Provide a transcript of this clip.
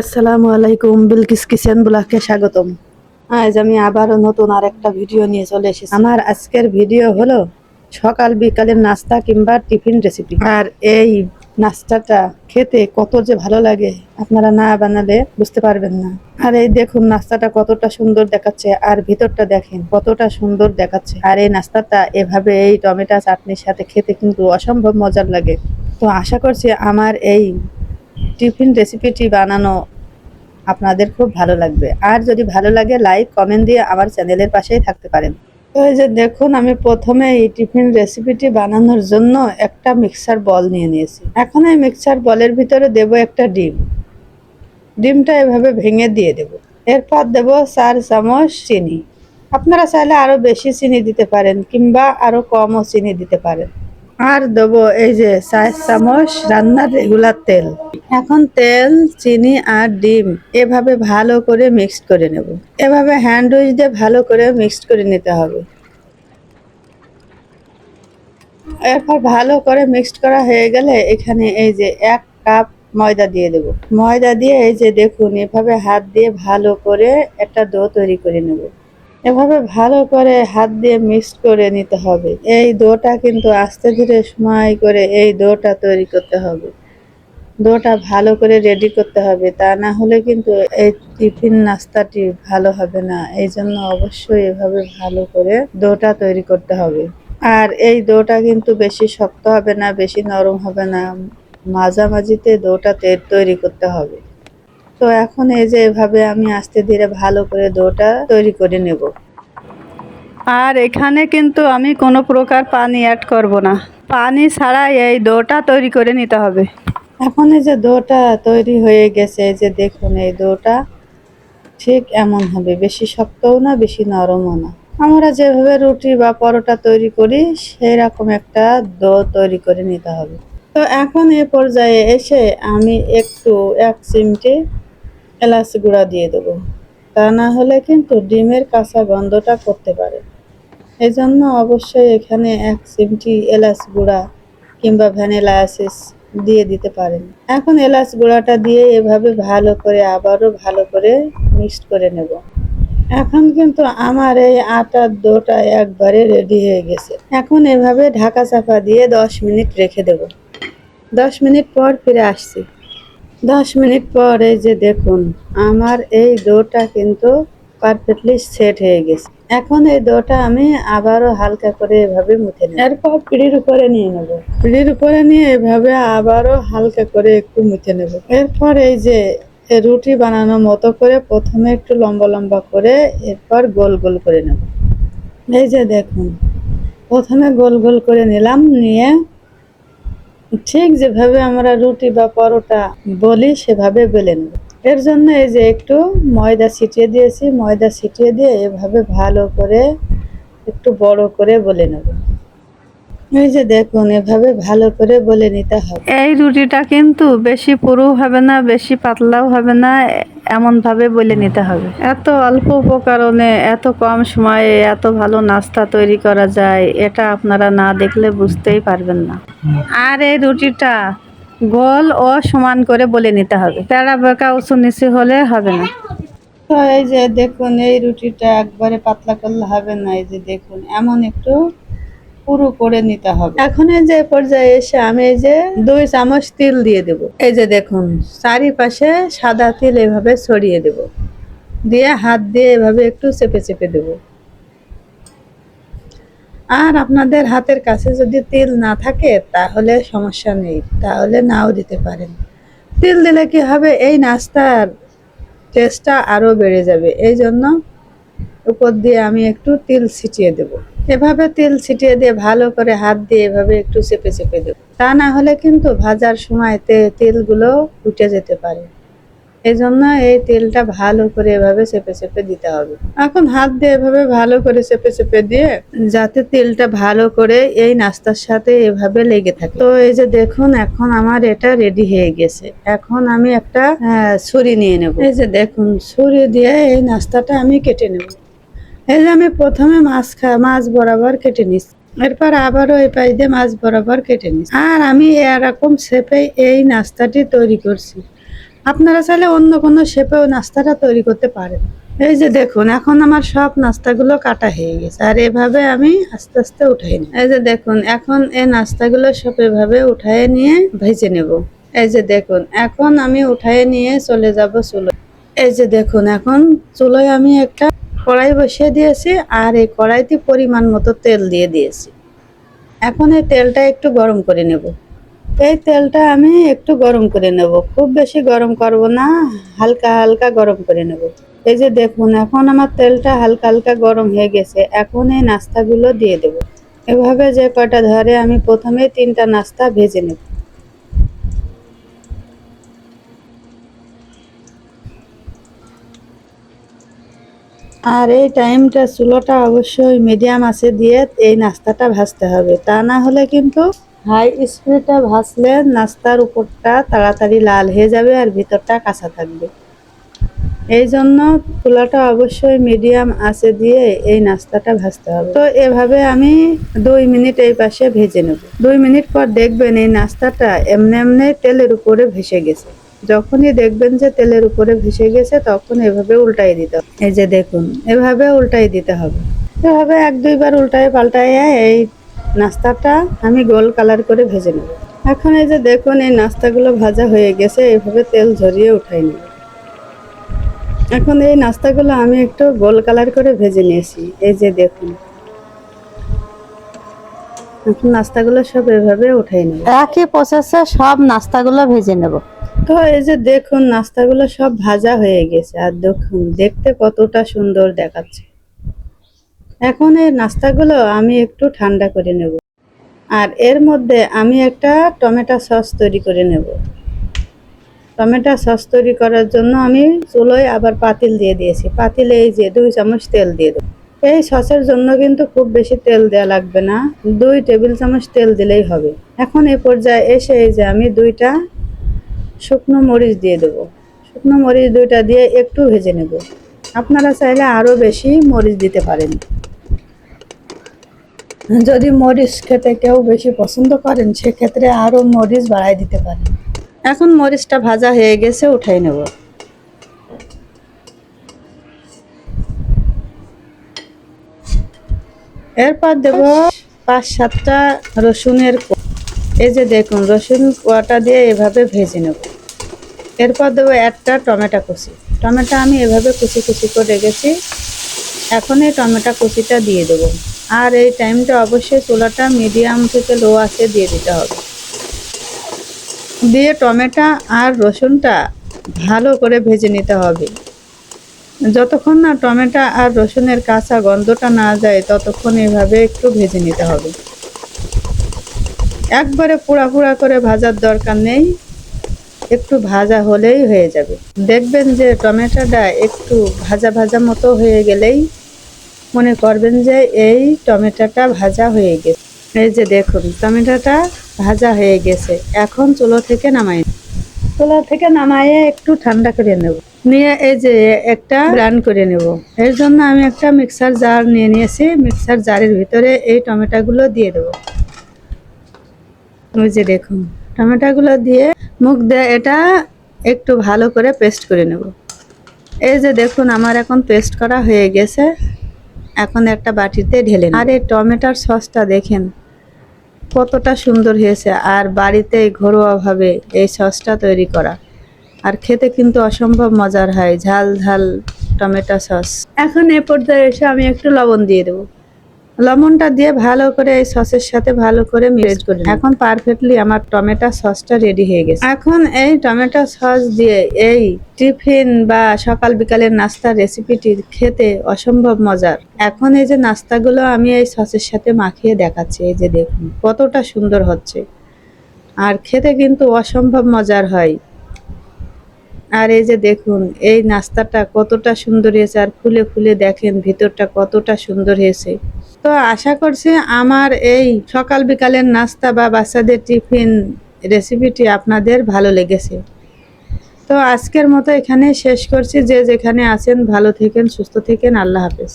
আসসালামু আলাইকুম, বিলকিস কিচেন ব্লগকে স্বাগতম। আজ আমি আবারও নতুন আর একটা ভিডিও নিয়ে চলে এসেছি। আমার আজকের ভিডিও হলো সকাল বিকালের নাস্তা কিংবা টিফিন রেসিপি আর এই নাস্তাটা খেতে কত যে ভালো লাগে, আপনারা না বানালে বুঝতে পারবেন না। আর এই দেখুন নাস্তাটা কতটা সুন্দর দেখাচ্ছে, আর ভিতরটা দেখেন কতটা সুন্দর দেখাচ্ছে। আর এই নাস্তাটা এভাবে এই টমেটো চাটনির সাথে খেতে কিন্তু অসম্ভব মজার লাগে। তো আশা করছি আমার এই টিফিন রেসিপিটি বানানো আপনাদের খুব ভালো লাগবে। আর যদি ভালো লাগে, লাইক, কমেন্ট দিয়ে আমার চ্যানেলের পাশেই থাকতে পারেন। এই যে দেখুন, আমি প্রথমে এই টিফিন রেসিপিটি বানানোর জন্য একটা মিক্সার বল নিয়ে নিয়েছি। এখন এই মিক্সার বলের ভিতরে দেব একটা ডিম। ডিমটা এভাবে ভেঙে দিয়ে দেব। এরপর দেব চার চামচ চিনি। আপনারা চাইলে আরও বেশি চিনি দিতে পারেন, কিংবা আরও কমও চিনি দিতে পারেন। আর দেবো এই যে চার চামচ রান্নার রেগুলার তেল। এখন তেল, চিনি আর ডিম এভাবে ভালো করে মিক্সড করে নেব। এভাবে হ্যান্ড উইচ দিয়ে ভালো করে মিক্সড করে নিতে হবে। এরপর ভালো করে মিক্সড করা হয়ে গেলে এখানে এই যে এক কাপ ময়দা দিয়ে দেব। ময়দা দিয়ে এই যে দেখুন, এভাবে হাত দিয়ে ভালো করে একটা ডো তৈরি করে নেব। এভাবে ভালো করে হাত দিয়ে মিক্স করে নিতে হবে। এই দোটা কিন্তু আস্তে ধীরে সময় করে এই দোটা তৈরি করতে হবে। দোটা ভালো করে রেডি করতে হবে। তা না হলে কিন্তু এই টিফিন নাস্তাটি ভালো হবে না। এই জন্য অবশ্যই এভাবে ভালো করে দোটা তৈরি করতে হবে। আর এই দোটা কিন্তু বেশি শক্ত হবে না, বেশি নরম হবে না। মাঝামাঝিতে দোটা তৈরি করতে হবে। তো এখন এই যে এভাবে আমি আস্তে ধীরে ভালো করে দোটা তৈরি করে নেব। আর এখানে কিন্তু আমি কোনো প্রকার পানি অ্যাড করব না। পানি ছাড়াই এই দোটা তৈরি করে নিতে হবে। এখন এই যে দোটা তৈরি হয়ে গেছে যে দেখুন এই দোটা ঠিক এমন হবে, বেশি শক্তও না, বেশি নরমও না। আমরা যেভাবে রুটি বা পরোটা তৈরি করি সেই রকম একটা দো তৈরি করে নিতে হবে। তো এখন এ পর্যায়ে এসে আমি একটু এক চিমটি এলাচ গুঁড়া দিয়ে দেবো। তা না হলে কিন্তু ডিমের কাঁচা গন্ধটা করতে পারে। এই জন্য অবশ্যই এখানে এক চিমটি এলাচ গুঁড়া কিংবা ভ্যানিলা অ্যাসিস দিয়ে দিতে পারেন। এখন এলাচ গুঁড়াটা দিয়ে এভাবে ভালো করে, আবারও ভালো করে মিক্সড করে নেব। এখন কিন্তু আমার এই আটার ডোটা একবারে রেডি হয়ে গেছে। এখন এভাবে ঢাকা চাপা দিয়ে দশ মিনিট রেখে দেব। দশ মিনিট পর ফিরে আসছি। দশ মিনিট পর এই যে দেখুন আমার এই দোটা কিন্তু পারফেক্টলি সেট হয়ে গেছে। এখন এই দোটা আমি আবারও হালকা করে এভাবে মুছে নেব। এরপর পিড়ির উপরে নিয়ে নেব। পিড়ির উপরে নিয়ে এভাবে আবারও হালকা করে একটু মুছে নেব। এরপর এই যে রুটি বানানোর মতো করে প্রথমে একটু লম্বা লম্বা করে এরপর গোল গোল করে নেব। এই যে দেখুন প্রথমে গোল গোল করে নিলাম নিয়ে ঠিক যেভাবে আমরা রুটি বা পরোটা বলি, সেভাবে বেলে নেব। এর জন্য এই যে একটু ময়দা ছিটিয়ে দিয়েছি, ময়দা ছিটিয়ে দিয়ে এভাবে ভালো করে একটু বড় করে বলে নেব। এই যে দেখুন, এভাবে ভালো করে বলে নিতে হবে। এই রুটিটা কিন্তু বেশি পুরু হবে না, বেশি পাতলাও হবে না এমন ভাবে বলে নিতে হবে। এত অল্প উপকরণে, এত কম সময়ে এত ভালো নাস্তা তৈরি করা যায়, এটা আপনারা না দেখলে বুঝতেই পারবেন না। আর এই রুটিটা গোল ও সমান করে বলে নিতে হবে। তেরা বেঁকা উঁচু নিচু হলে হবে না। তো এই যে দেখুন এই রুটিটা একবারে পাতলা করলে হবে না। এই যে দেখুন এমন একটু পুরো করে নিতে হবে। এখন এই যে পর্যায়ে এসে আমি এই যে দুই চামচ তিল দিয়ে দেব। এই যে দেখুন চারিপাশে সাদা তিল এভাবে ছড়িয়ে দেব। দিয়ে হাত দিয়ে এভাবে একটু চেপে চেপে দেব। আর আপনাদের হাতের কাছে যদি তিল না থাকে, তাহলে সমস্যা নেই। তাহলে নাও দিতে পারেন। তিল দিলে কি হবে? এই নাস্তার টেস্টটা আরও বেড়ে যাবে। এই জন্য উপর দিয়ে আমি একটু তিল ছিটিয়ে দেব। এভাবে তিল ছিটিয়ে দিয়ে ভালো করে হাত দিয়ে এভাবে একটু চেপে চেপে দেব। তা না হলে কিন্তু ভাজার সময় তেলগুলো উঠে যেতে পারে। এই জন্য এই তেলটা ভালো করে এভাবে চেপে চেপে দিতে হবে। এখন হাত দিয়ে এভাবে ভালো করে চেপে চেপে দিয়ে যাতে তেলটা ভালো করে এই নাস্তার সাথে এভাবে লেগে থাকে। তো এই যে দেখুন, এখন আমার এটা রেডি হয়ে গেছে। এখন আমি একটা ছুরি নিয়ে নেব। এই যে দেখুন, ছুরি দিয়ে এই নাস্তাটা আমি কেটে নেব। এই যে আমি প্রথমে মাছ খা, মাছ বরাবর কেটে নিচ্ছি এরপর আবারও এই পাশ দিয়ে মাছ বরাবর কেটে নিচ্ছি আর আমি এরকম শেপে এই নাস্তাটি তৈরি করছি। আপনারা চাইলে অন্য কোনো শেপেও নাস্তাটা তৈরি করতে পারেন। এই যে দেখুন, এখন আমার সব নাস্তাগুলো কাটা হয়ে গেছে, আর এভাবে আমি আস্তে আস্তে উঠাই নিই। এই যে দেখুন, এখন এই নাস্তাগুলো সব এভাবে উঠাই নিয়ে ভেজে নেব। এই যে দেখুন, এখন আমি উঠাই নিয়ে চলে যাব চুলো। এই যে দেখুন, এখন চুলোয় আমি একটা কড়াই বসিয়ে দিয়েছি, আর এই কড়াইতে পরিমাণ মতো তেল দিয়ে দিয়েছি। এখন এই তেলটা একটু গরম করে নেব। এই তেলটা আমি একটু গরম করে নেব। খুব বেশি গরম করব না, হালকা হালকা গরম করে নেব। এই যে দেখুন, এখন আমার তেলটা হালকা হালকা গরম হয়ে গেছে। এখন এই নাস্তাগুলো দিয়ে দেব। এভাবে যে কটা ধরে আমি প্রথমে তিনটা নাস্তা ভেজে নেব। আর এই টাইমটা চুলোটা অবশ্যই মিডিয়াম আছে দিয়ে এই নাস্তাটা ভাজতে হবে। তা না হলে কিন্তু হাই স্পিডে ভাসলে নাস্তার উপরটা তাড়াতাড়ি লাল হয়ে যাবে আর ভিতরটা কাঁচা থাকবে। এই জন্য চুলাটা অবশ্যই মিডিয়াম আছে দিয়ে এই নাস্তাটা ভাজতে হবে। তো এভাবে আমি দুই মিনিট এই পাশে ভেজে নেব। দুই মিনিট পর দেখবেন এই নাস্তাটা এমনি এমনি তেলের উপরে ভেসে গেছে। যখনই দেখবেন যে তেলের উপরে ভেসে গেছে, তখন এভাবে উল্টাই দিতে হবে। এই যে দেখুন, এভাবে উল্টাই দিতে হবে। এভাবে এক দুইবার উল্টায় পাল্টায় এই নাস্তাটা আমি গোল কালার করে ভেজে নেব। এখন এই যে দেখুন এই নাস্তাগুলো ভাজা হয়ে গেছে এভাবে তেল ঝরিয়ে উঠাই নেব। এখন এই নাস্তাগুলো আমি একটু গোল কালার করে ভেজে নিয়েছি এই যে দেখুন। এখন নাস্তাগুলো সব এভাবে উঠাই নেব। একই প্রসেসে সব নাস্তাগুলো ভেজে নেব। তো এই যে দেখুন নাস্তাগুলো সব ভাজা হয়ে গেছে আর দেখুন দেখতে কতটা সুন্দর দেখাচ্ছে। এখন এই নাস্তাগুলো আমি একটু ঠান্ডা করে নেব। আর এর মধ্যে আমি একটা টমেটো সস তৈরি করে নেব। টমেটো সস তৈরি করার জন্য আমি চুলোয় আবার পাতিল দিয়ে দিয়েছি। পাতিলে এই যে দুই চামচ তেল দিয়ে দেবো। এই সসের জন্য কিন্তু খুব বেশি তেল দেওয়া লাগবে না। দুই টেবিল চামচ তেল দিলেই হবে। এখন এ পর্যায়ে এসে এই যে আমি দুইটা শুকনো মরিচ দিয়ে দেবো। শুকনো মরিচ দুইটা দিয়ে একটু ভেজে নেব। আপনারা চাইলে আরও বেশি মরিচ দিতে পারেন। যদি মরিচ খেতে কেউ বেশি পছন্দ করেন, সেক্ষেত্রে আরও মরিচ বাড়াই দিতে পারেন। এখন মরিচটা ভাজা হয়ে গেছে, উঠাই নেব। এরপর দেব পাঁচ সাতটা রসুনের এই যে দেখুন, রসুন কোয়াটা দিয়ে এভাবে ভেজে নেব। এরপর দেবো একটা টমেটো কুচি। টমেটো আমি এভাবে কুচি কুচি করে রেখেছি। এখন এই টমেটো কুচিটা দিয়ে দেবো। আর এই টাইমটা অবশ্যই চুলাটা মিডিয়াম থেকে লো আছে দিয়ে দিতে হবে। দিয়ে টমেটো আর রসুনটা ভালো করে ভেজে নিতে হবে। যতক্ষণ না টমেটো আর রসুনের কাঁচা গন্ধটা না যায়, ততক্ষণ এভাবে একটু ভেজে নিতে হবে। একবারে পোড়া পোড়া করে ভাজার দরকার নেই। একটু ভাজা হলেই হয়ে যাবে। দেখবেন যে টমেটোটা একটু ভাজা ভাজা মতো হয়ে গেলেই মনে করবেন যে এই টমেটোটা ভাজা হয়ে গেছে। এই যে দেখুন, টমেটোটা ভাজা হয়ে গেছে। এখন চুলো থেকে নামাই চুলো থেকে নামাইয়ে একটু ঠান্ডা করে নেব। নিয়ে এই যে একটা ব্রান করে নেব। এর জন্য আমি একটা মিক্সার জার নিয়ে নিয়েছি। মিক্সার জারের ভিতরে এই টমেটোগুলো দিয়ে দেবো। ওই যে দেখুন, টমেটোগুলো দিয়ে মুখ দিয়ে এটা একটু ভালো করে পেস্ট করে নেব। এই যে দেখুন, আমার এখন পেস্ট করা হয়ে গেছে। এখন একটা বাটিতে ঢেলে। আর এই টমেটোর সসটা দেখেন, কতটা সুন্দর হয়েছে। আর বাড়িতে ঘরোয়াভাবে এই সসটা তৈরি করা। আর খেতে কিন্তু অসম্ভব মজার হয়, ঝাল ঝাল টমেটো সস। এখন এ পর্যায়ে এসে আমি একটু লবণ দিয়ে দেবো। লবণটা দিয়ে ভালো করে এই সসের সাথে ভালো করে মিক্স করে এখন পারফেক্টলি আমার টমেটো সসটা রেডি হয়ে গেছে। এখন এই টমেটো সস দিয়ে এই টিফিন বা সকাল বিকালের নাস্তার রেসিপিটি খেতে অসম্ভব মজার। এখন এই যে নাস্তাগুলো আমি এই সসের সাথে মাখিয়ে দেখাচ্ছি এই যে দেখুন কতটা সুন্দর হচ্ছে। আর খেতে কিন্তু অসম্ভব মজার হয়। আর এই যে দেখুন এই নাস্তাটা কতটা সুন্দর হয়েছে আর ফুলে ফুলে দেখেন ভিতরটা কতটা সুন্দর হয়েছে। তো আশা করছি আমার এই সকাল বিকালের নাস্তা বা বাচ্চাদের টিফিন রেসিপিটি আপনাদের ভালো লেগেছে। তো আজকের মতো এখানে শেষ করছি। যে যেখানে আছেন ভালো থেকেন, সুস্থ থেকেন। আল্লাহ হাফেজ।